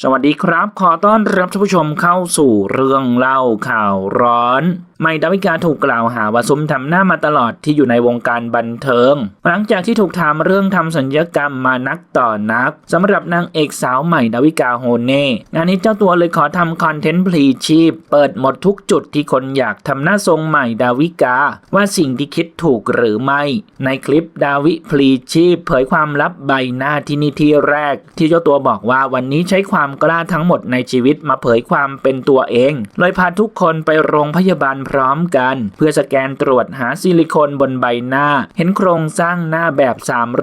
สวัสดีครับ ขอต้อนรับท่านผู้ชมเข้าสู่เรื่องเล่าข่าวร้อน ไม่ดาวิกาถูกกล่าวหาว่าซุ่มทำหน้ามาตลอดที่อยู่ในวงการบันเทิง หลังจากที่ถูกถามเรื่องทำสัญญกรรมมานักต่อนักสำหรับนางเอกสาวใหม่ดาวิกาโฮเน่งานนี้เจ้าตัวเลยขอทำคอนเทนต์พลีชีพ เปิดหมดทุกจุดที่คนอยากทำหน้าทรงใหม่ดาวิกา ว่าสิ่งที่คิดถูกหรือไม่ ในคลิปดาวิพลีชีพ เผยความลับใบหน้าที่นี่ที่แรก ที่เจ้าตัวบอกว่าวันนี้ใช้ความกล้าทั้งหมดในชีวิตมาเผยความเป็นตัวเอง เลยพาทุกคนไปโรงพยาบาลร้อมกัน เพื่อสแกนตรวจหาซิลิโคนบนใบหน้า เห็นโครงสร้างหน้าแบบ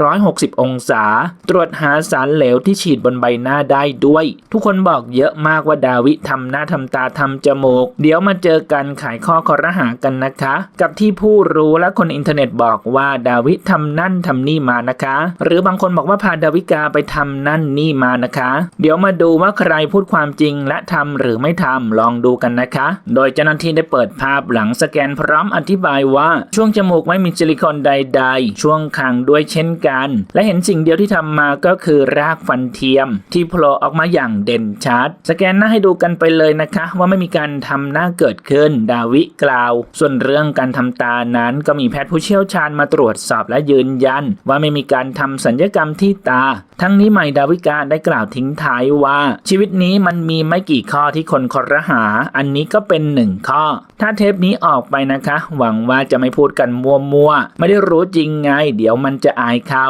360 องศา ตรวจหาสารเหลวที่ฉีดบนใบหน้าได้ด้วย ทุกคนบอกเยอะมากว่าดาวิทำหน้าทำตาทำจมูก เดี๋ยวมาเจอกันขายข้อคอรหากันนะคะ กับที่ผู้รู้และคนอินเทอร์เน็ตบอกว่าดาวิทำนั่นทำนี่มานะคะ หรือบางคนบอกว่าพาดาวิกาไปทำนั่นนี่มานะคะ เดี๋ยวมาดูว่าใครพูดความจริงและทำหรือไม่ทำลองดูกันนะคะ โดยเจ้าหน้าที่ได้เปิดภาพหลังสแกนพร้อมอธิบายว่าช่วงจมูกไม่มีซิลิโคนใด ๆ ช่วงคางด้วยเช่นกัน และเห็นสิ่งเดียวที่ทำมาก็คือรากฟันเทียม ที่โผล่ออกมาอย่างเด่นชัด สแกนหน้าให้ดูกันไปเลยนะคะ ว่าไม่มีการทำหน้าเกิดขึ้น ดาวิกล่าว ส่วนเรื่องการทำตานั้นก็มีแพทย์ผู้เชี่ยวชาญมาตรวจสอบและยืนยัน ว่าไม่มีการทำสัญญกรรมที่ตา ทั้งนี้ใหม่ดาวิกาได้กล่าวทิ้งท้ายว่า ชีวิตนี้มันมีไม่กี่ข้อที่คนคอรหา อันนี้ก็เป็นหนึ่งข้อ ถ้าเทปนี้ออกไปนะคะ หวังว่าจะไม่พูดกันมัวๆไม่ได้รู้จริงไง เดี๋ยวมันจะอายเขา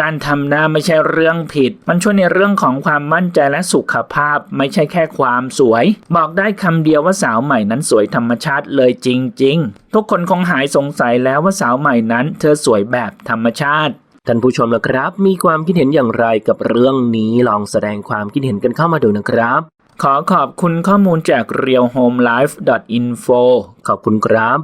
การทำหน้าไม่ใช่เรื่องผิด มันช่วยในเรื่องของความมั่นใจและสุขภาพ ไม่ใช่แค่ความสวย บอกได้คำเดียวว่าสาวใหม่นั้นสวยธรรมชาติเลยจริง ๆ ทุกคนคงหายสงสัยแล้วว่าสาวใหม่นั้น เธอสวยแบบธรรมชาติท่านผู้ชมนะครับ มีความคิดเห็นอย่างไรกับเรื่องนี้ลองแสดงความคิดเห็นกันเข้ามาดูนะครับ ขอขอบคุณข้อมูลจาก realhomelife.info ขอบคุณครับ